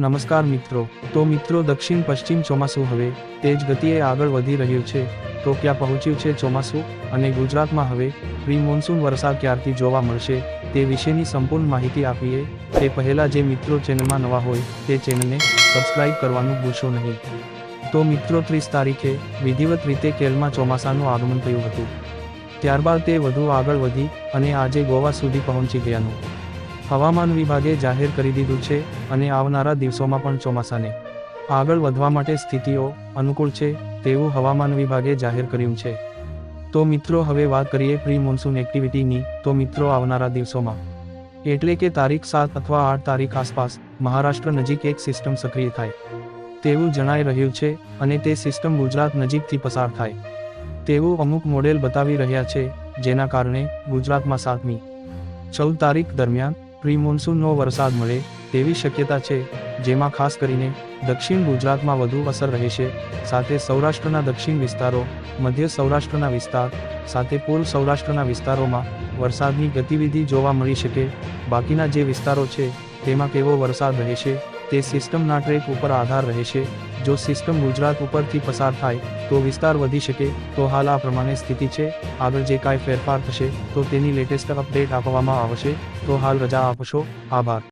નમસ્કાર મિત્રો. તો મિત્રો, દક્ષિણ પશ્ચિમ ચોમાસું હવે તેજ ગતિએ આગળ વધી રહ્યું છે. તો ક્યાં પહોંચ્યું છે ચોમાસું? અને ગુજરાતમાં હવે પ્રી મોન્સૂન વરસાદ ક્યારથી જોવા મળશે? તે વિશેની સંપૂર્ણ માહિતી આપીએ. તે પહેલાં જે મિત્રો ચેનલમાં નવા હોય, તે ચેનલને સબસ્ક્રાઇબ કરવાનું ભૂલશો નહીં. તો મિત્રો, ત્રીસ તારીખે વિધિવત રીતે કેરળમાં ચોમાસાનું આગમન થયું હતું. ત્યારબાદ તે વધુ આગળ વધી અને આજે ગોવા સુધી પહોંચી ગયાનું. હવામાન વિભાગે જાહેર કરી દીધું છે અને આવનારા દિવસોમાં પણ ચોમાસાને આગળ વધવા માટે સ્થિતિઓ અનુકૂળ છે તેવું હવામાન વિભાગે જાહેર કર્યું છે. તો મિત્રો, હવે વાત કરીએ પ્રી મોન્સૂન એક્ટિવિટીની. તો મિત્રો, આવનારા દિવસોમાં એટલે કે તારીખ સાત અથવા આઠ તારીખ આસપાસ મહારાષ્ટ્ર નજીક એક સિસ્ટમ સક્રિય થાય તેવું જણાઈ રહ્યું છે અને તે સિસ્ટમ ગુજરાત નજીકથી પસાર થાય તેવું અમુક મોડેલ બતાવી રહ્યા છે, જેના કારણે ગુજરાતમાં સાતમી ચૌદ તારીખ દરમિયાન પ્રી મોન્સૂનનો વરસાદ મળે તેવી શક્યતા છે, જેમાં ખાસ કરીને દક્ષિણ ગુજરાતમાં વધુ અસર રહેશે સાથે સૌરાષ્ટ્રના દક્ષિણ વિસ્તારો, મધ્ય સૌરાષ્ટ્રના વિસ્તાર, સાથે પૂર્વ સૌરાષ્ટ્રના વિસ્તારોમાં વરસાદની ગતિવિધિ જોવા મળી શકે. બાકીના જે વિસ્તારો છે, તેમાં કેવો વરસાદ રહેશે તે સિસ્ટમના ટ્રેક ઉપર આધાર રહે છે. જો સિસ્ટમ ગુજરાત ઉપરથી પસાર થાય, તો વિસ્તાર વધી શકે, તો હાલ આ પ્રમાણે સ્થિતિ છે. આગળ જે કાંઈ ફેરફાર થશે, તો તેની લેટેસ્ટ અપડેટ આપવામાં આવશે. તો હાલ રજા આપશો. આભાર.